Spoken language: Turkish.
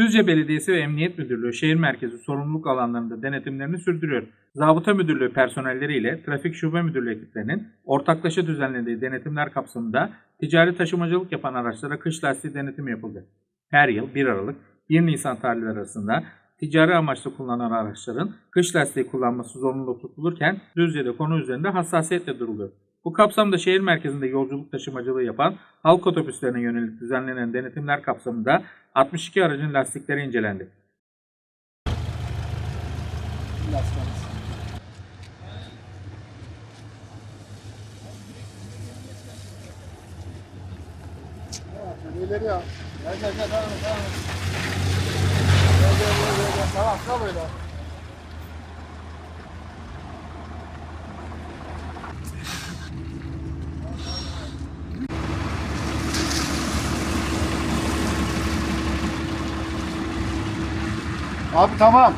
Düzce Belediyesi ve Emniyet Müdürlüğü şehir merkezi sorumluluk alanlarında denetimlerini sürdürüyor. Zabıta Müdürlüğü personelleri ile Trafik Şube Müdürlüğü ekiplerinin ortaklaşa düzenlediği denetimler kapsamında ticari taşımacılık yapan araçlara kış lastiği denetimi yapıldı. Her yıl 1 Aralık 1 Nisan tarihleri arasında ticari amaçlı kullanılan araçların kış lastiği kullanması zorunlu tutulurken Düzce'de konu üzerinde hassasiyetle duruluyor. Bu kapsamda şehir merkezinde yolculuk taşımacılığı yapan halk otobüslerine yönelik düzenlenen denetimler kapsamında 62 aracın lastikleri incelendi. Gel gel gel et. Gel gel gel gel gel. Tamam kal öyle. Abi tamam.